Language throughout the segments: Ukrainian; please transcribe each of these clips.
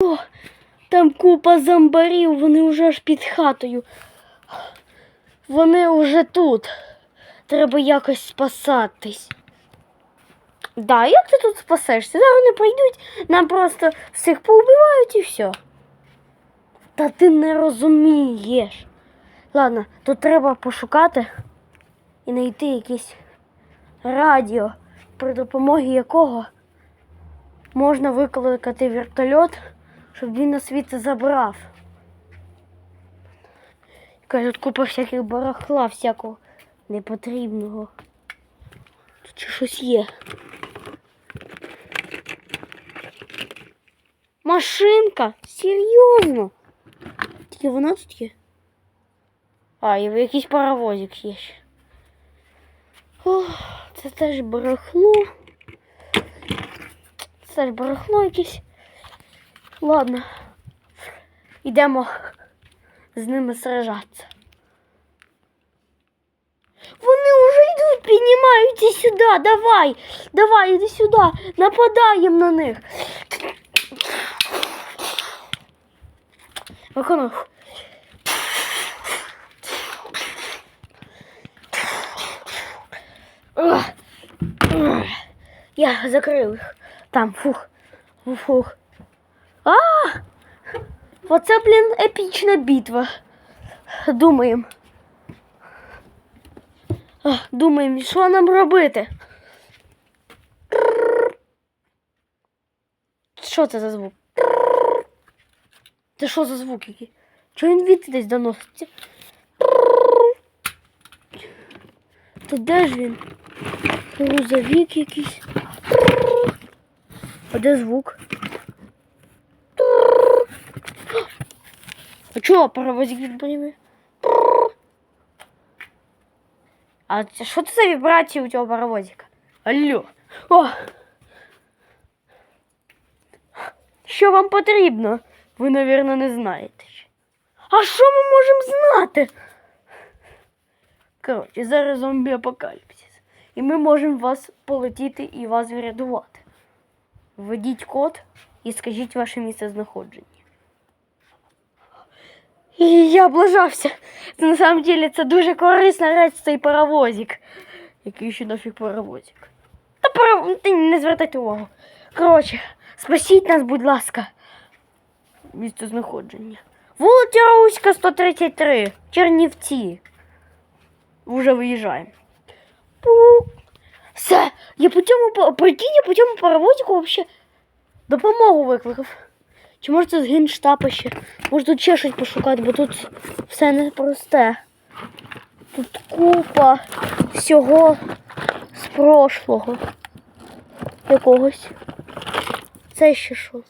О, там купа зомбарів, вони вже аж під хатою. Вони вже тут. Треба якось спасатись. Да, як ти тут спасешся? Зараз вони прийдуть, нам просто всіх поубивають і все. Та ти не розумієш. Ладно, тут треба пошукати і знайти якесь радіо, при допомогі якого можна викликати вертольот, щоб він нас звідси забрав. Кажуть, купа всяких барахла, всякого непотрібного. Тут щось є. Машинка? Серйозно? Тільки вона тут є? А, і якийсь паровозик є ще. Це теж барахло. Це теж барахло якесь. Ладно. Йдемо з ними сражатися. Вони вже йдуть, піднімаються сюди. Давай, давай, іди сюди. Нападаємо на них. Ух. Я закрив їх. Там. Фух, Фух. А! Оце, блін, епічна битва. Думаємо. Думаємо, що нам робити? Що це за звук? Це що за звук який? Чого він від десь доноситься? То де ж він? Грузовик якийсь. А де звук? Чого паровозик відбріме? А що це за вібрації у цього паровозика? Алло. О! Що вам потрібно? Ви, напевно, не знаєте. А що ми можемо знати? Коротше, зараз зомбі апокаліпсис. І ми можемо вас полетіти і вас врятувати. Введіть код і скажіть ваше місце знаходження. І я облажався. Це на самом деле це дуже корисна реч цей паровозик. Який ще нафіг паровозик. Та паров... Ти не звертайте увагу. Коротше, спасіть нас, будь ласка. Місце знаходження. Вулиця Руська, 133. Чернівці. Уже виїжджаємо. Пу. Все, я по цьому прикинь, я по цьому паровозику вообще допомогу викликав. Чи може це з генштаба ще? Може тут ще щось пошукати, бо тут все непросте. Тут купа всього з прошлого якогось. Це ще що?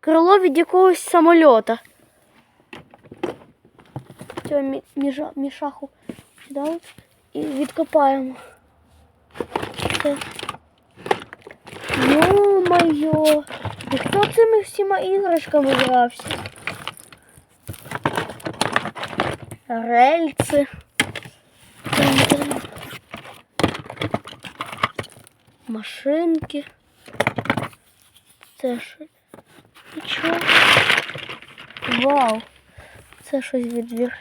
Крило від якогось самольота. Цього мі- мішаху дали і відкопаємо. Це. Йо-моє! І хто цими всіма іграшками грався? Рельси. Машинки. Це що? Нічого. Вау. Це щось відбір.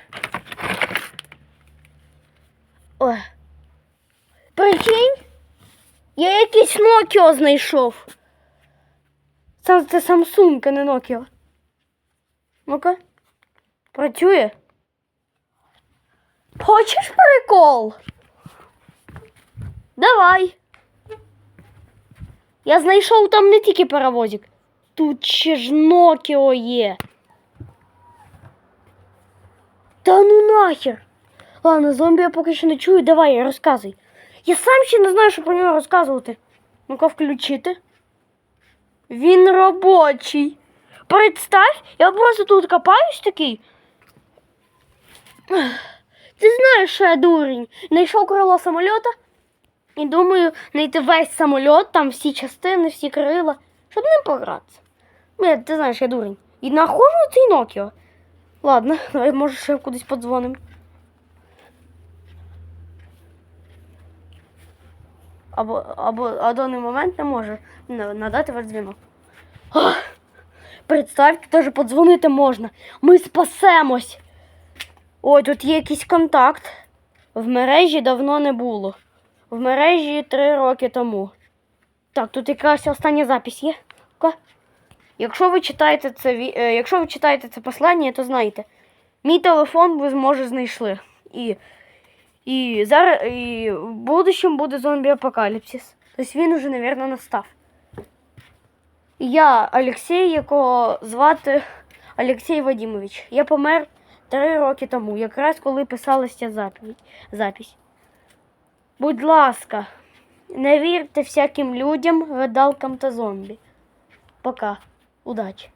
Ой. Прикинь? Я якийсь Nokia знайшов. Сам це Samsung, а не Nokia. Ну-ка. Працює. Хочеш прикол? Давай. Я знайшов там не тільки паровозик. Тут ще ж Nokia є. Та ну нахер. Ладно, зомбі я поки що не чую. Давай, розказуй. Я сам ще не знаю, що про нього розказувати. Ну-ка включити. Він робочий. Представь, я просто тут копаюсь такий. Ти знаєш, що я дурень. Знайшов крило самольота і думаю знайти весь самольот, там всі частини, всі крила, щоб ним погратися. Ні, ти знаєш, я дурень. І знаходжу цей Nokia. Ладно, давай може ще кудись подзвонимо. Або, або а даний момент не може надати ваш дзвінок. Ах, Представте, теж подзвонити можна. Ми спасемось. Ой, тут є якийсь контакт. В мережі давно не було. В мережі три роки тому. Так, тут якась остання запись є. Якщо ви читаєте це, е, якщо ви читаєте це послання, то знайте. Мій телефон ви зможе знайшли. І, і зараз і в будущем буде зомбі-апокаліпсис. Тобто він уже, мабуть, настав. Я Олексій, якого звати Олексій Вадимович. Я помер три роки тому, якраз коли писалася запись. запись. Будь ласка, не вірте всяким людям, гадалкам та зомбі. Пока. Удачі.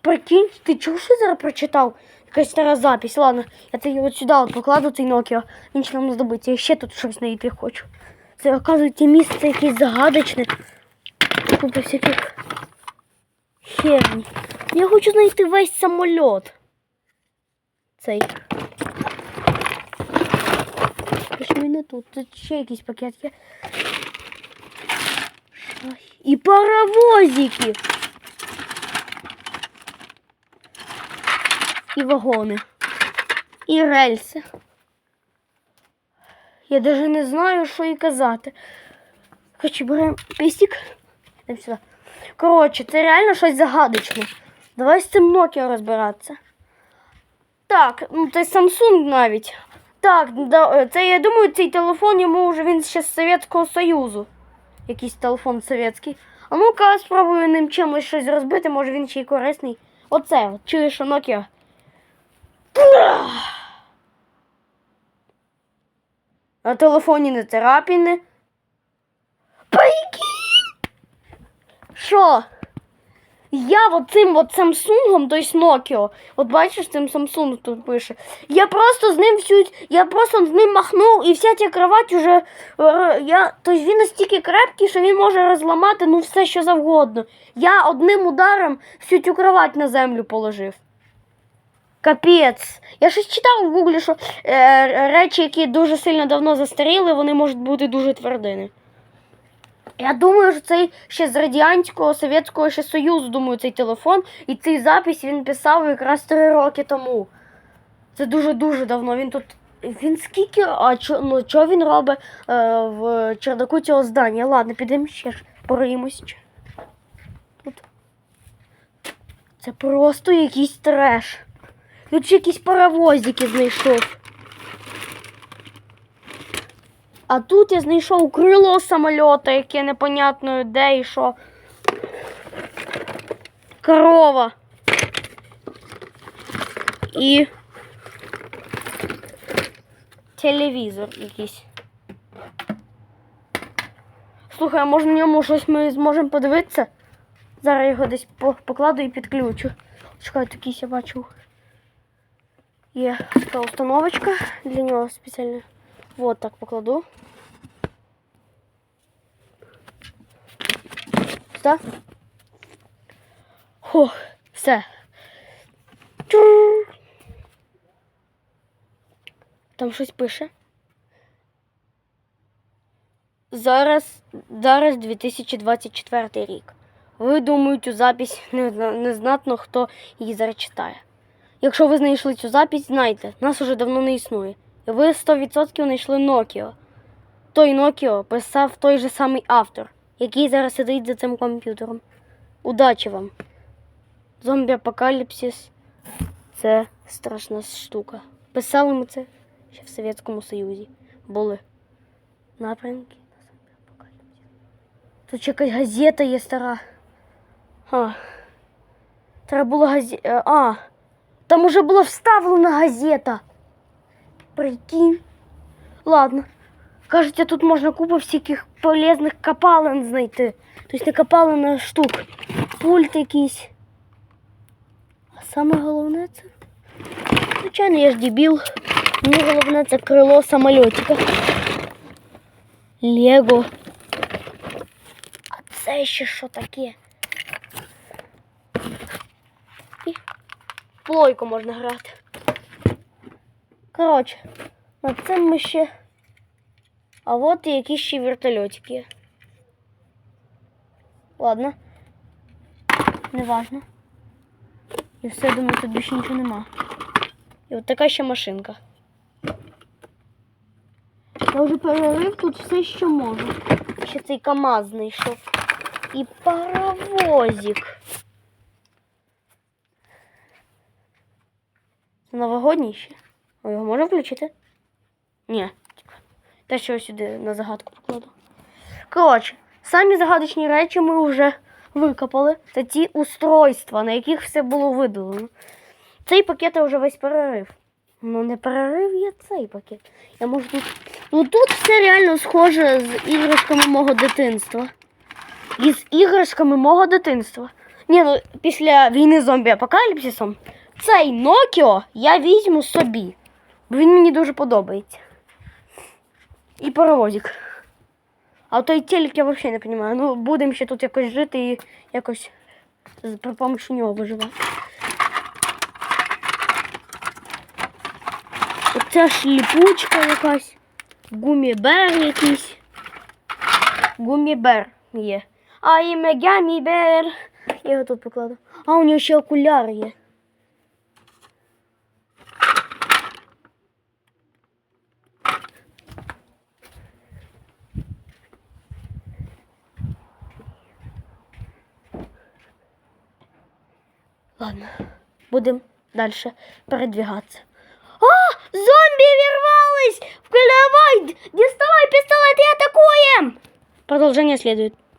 Прикинь, ти чув, що зараз прочитав? Якась стара запись. Ладно, я тобі от сюди от покладу цей Nokia. Він ж нам здобиться. Я ще тут щось знайти хочу. Це, оказується, місце якесь загадочне. Купа всяких херні. Я хочу знайти весь самоліт. Цей. Він не тут? Тут ще якийсь пакет є. І паровозики. І вагони. І рельси. Я навіть не знаю, що і казати. Короче, беремо пістик. Коротше, це реально щось загадочне. Давай з цим Nokia розбиратися. Так, ну це Samsung навіть. Так, це я думаю, цей телефон йому вже він ще з Совєтського Союзу. Якийсь телефон совєтський. А ну-ка, спробую ним чимось щось розбити, може він ще й корисний. Оце, чуєш, Nokia. На телефоні не царапини. Прикинь! Що? Я от цим от Samsung, то есть Nokia, от бачиш, цим Samsung тут пише. Я просто з ним всю, я просто з ним махнув, і вся ця кровать уже, е, я, тобто він настільки крепкий, що він може розламати ну все, що завгодно. Я одним ударом всю цю кровать на землю положив. Капець. Я щось читав в гуглі, що е, речі, які дуже сильно давно застаріли, вони можуть бути дуже твердими. Я думаю, що цей ще з Радянського Совєтського ще Союзу, думаю, цей телефон. І цей запис він писав якраз три роки тому. Це дуже-дуже давно. Він тут. Він скільки. А чо, ну, що він робить е, в чердаку цього здання? Ладно, підемо ще ж пориємось. Тут. Це просто якийсь треш. Тут ще якісь паровозики знайшов. А тут я знайшов крило самольота, яке непонятно де і що. Корова. І телевізор якийсь. Слухай, а може в ньому щось ми зможемо подивитися? Зараз його десь покладу і підключу. Чекай, такий я бачу. Є така установочка для нього спеціальна. Вот так покладу. Сюда. Фух, все. Там щось пише. Зараз, зараз 2024 рік. Ви думаю, цю запись не, зна- не знатно, хто її зараз читає. Якщо ви знайшли цю запись, знайте, нас уже давно не існує. І ви 100% знайшли Nokia. Той Nokia писав той же самий автор, який зараз сидить за цим комп'ютером. Удачі вам! Зомбі-апокаліпсис це страшна штука. Писали ми це ще в Совєтському Союзі. Були напрямки на зомбі-апокаліпсис. Тут ще якась газета є стара. А. Треба було газета. А. Там уже була вставлена газета. Прикинь. Ладно. Кажеться, тут можна купу всяких полезних копалин знайти. Тобто не копалин, а штук. Пульт якийсь. А саме головне це. Звичайно, я ж дебіл. Мені головне це крило самольотика. Лего. А це ще що таке? Плойку можна грати. Коротше, над цим ми ще. А от і якісь ще вертольотики. Ладно. неважно. І все, думаю, тут більше нічого нема. І от така ще машинка. Я вже перерив тут все, що можу. Ще цей КАМАЗ знайшов. І паровозик. Новогодній ще. А його можна включити? Ні. типа, Те, що я сюди на загадку покладу. Коротше, самі загадочні речі ми вже викопали. Це ті устройства, на яких все було видалено. Цей пакет я вже весь перерив. Ну, не перерив я цей пакет. Я можу тут. Ну тут все реально схоже з іграшками мого дитинства. І з іграшками мого дитинства. Ні, ну після війни зомбі-апокаліпсисом цей Nokia я візьму собі. Бо він мені дуже подобається. І паровозик. А той телек я взагалі не розумію. Ну, будемо ще тут якось жити і якось при помощі нього виживати. Оця шліпучка якась. Гумібер якийсь. Гумібер є. А ім'я Гамібер. Я його тут покладу. А у нього ще окуляр є. Ладно, будем дальше передвигаться. А, зомби вірвались! Вкривай! Доставай пистолет и атакуем! Продолжение следует.